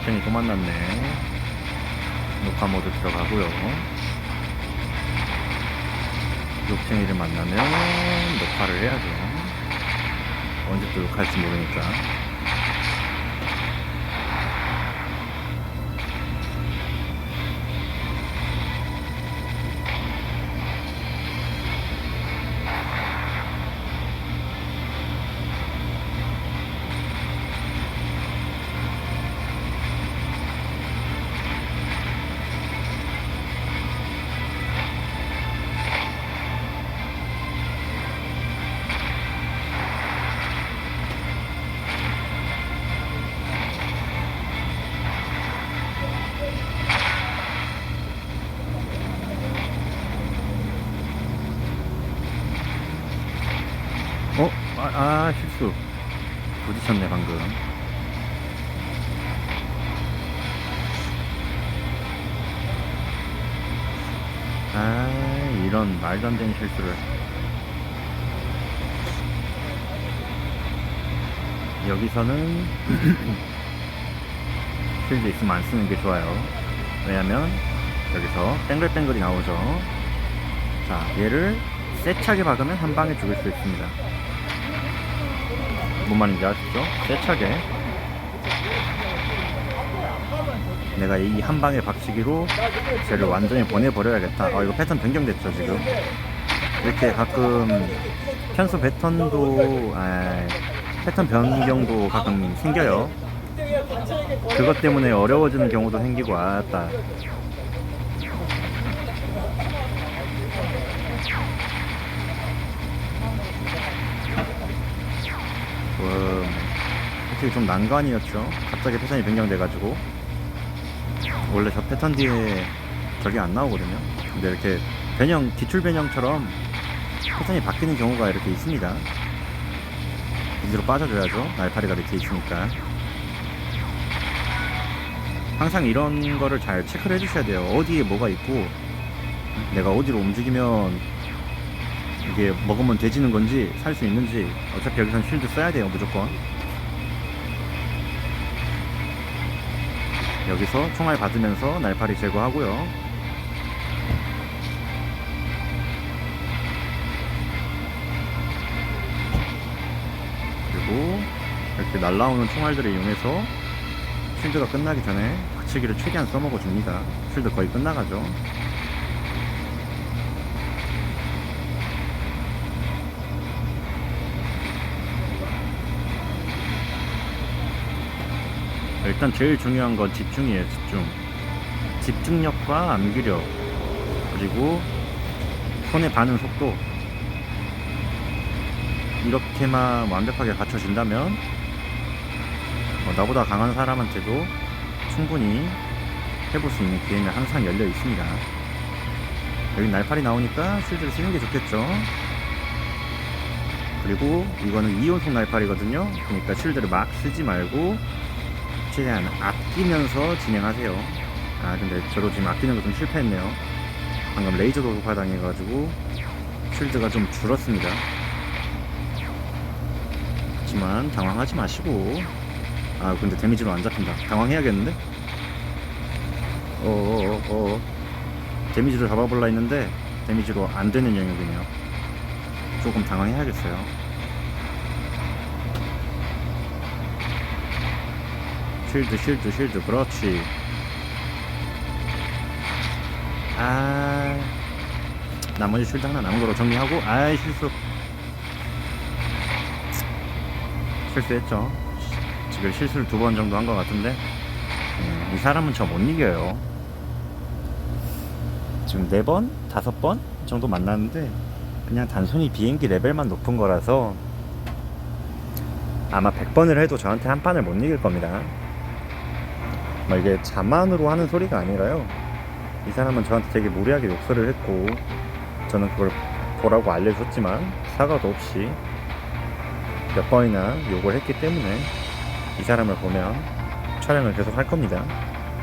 욕쟁이 또 만났네. 녹화 모드 들어가고요. 욕쟁이를 만나면 녹화를 해야죠. 언제 또 욕할지 모르니까. 어? 아, 아 실수. 부딪혔네 방금. 아 이런 말도 안 되는 실수를. 여기서는 필드 있으면 안 쓰는 게 좋아요. 왜냐면 여기서 뱅글뱅글이 나오죠. 자, 얘를 세차게 박으면 한 방에 죽을 수 있습니다. 뭔 말인지 아시죠? 세차게. 내가 이 한 방에 박치기로 쟤를 완전히 보내버려야겠다. 아, 이거 패턴 변경됐죠, 지금. 이렇게 가끔 편수 패턴도, 아, 패턴 변경도 가끔 생겨요. 그것 때문에 어려워지는 경우도 생기고, 아따. 음, 솔직히 좀 난관이었죠. 갑자기 패턴이 변경돼가지고 원래 저 패턴 뒤에 저게 안 나오거든요. 근데 이렇게 변형 기출 변형처럼 패턴이 바뀌는 경우가 이렇게 있습니다. 이대로 빠져줘야죠. 날파리가 밑에 있으니까. 항상 이런 거를 잘 체크를 해주셔야 돼요. 어디에 뭐가 있고 내가 어디로 움직이면 이게 먹으면 돼지는 건지 살 수 있는지 어차피 여기선 쉴드 써야 돼요 무조건. 여기서 총알 받으면서 날파리 제거하고요. 그리고 이렇게 날라오는 총알들을 이용해서 쉴드가 끝나기 전에 박치기를 최대한 써먹어 줍니다. 쉴드 거의 끝나가죠 일단 제일 중요한 건 집중이에요, 집중. 집중력과 암기력, 그리고 손의 반응 속도. 이렇게만 완벽하게 갖춰진다면, 어, 나보다 강한 사람한테도 충분히 해볼 수 있는 기회는 항상 열려 있습니다. 여기 날파리 나오니까 쉴드를 쓰는 게 좋겠죠. 그리고 이거는 이온속 날파리거든요. 그러니까 쉴드를 막 쓰지 말고 최대한 아끼면서 진행하세요. 아 근데 저도 지금 아끼는 거 좀 실패했네요. 방금 레이저 도둑화 당해가지고 쉴드가 좀 줄었습니다. 하지만 당황하지 마시고 아 근데 데미지로 안 잡힌다. 당황해야겠는데? 어어어 어, 데미지로 잡아볼라 했는데 데미지로 안 되는 영역이네요. 조금 당황해야겠어요. 쉴드 쉴드 쉴드. 그렇지. 아. 나머지 쉴드 하나 남은 거로 정리하고. 아이 실수. 실수했죠. 지금 실수를 두 번 정도 한 것 같은데. 음, 이 사람은 저 못 이겨요. 지금 네 번 다섯 번 정도 만났는데 그냥 단순히 비행기 레벨만 높은 거라서 아마 100번을 해도 저한테 한 판을 못 이길 겁니다 막 이게 자만으로 하는 소리가 아니라요. 이 사람은 저한테 되게 무리하게 욕설을 했고 저는 그걸 보라고 알려줬지만 사과도 없이 몇 번이나 욕을 했기 때문에 이 사람을 보면 촬영을 계속 할 겁니다.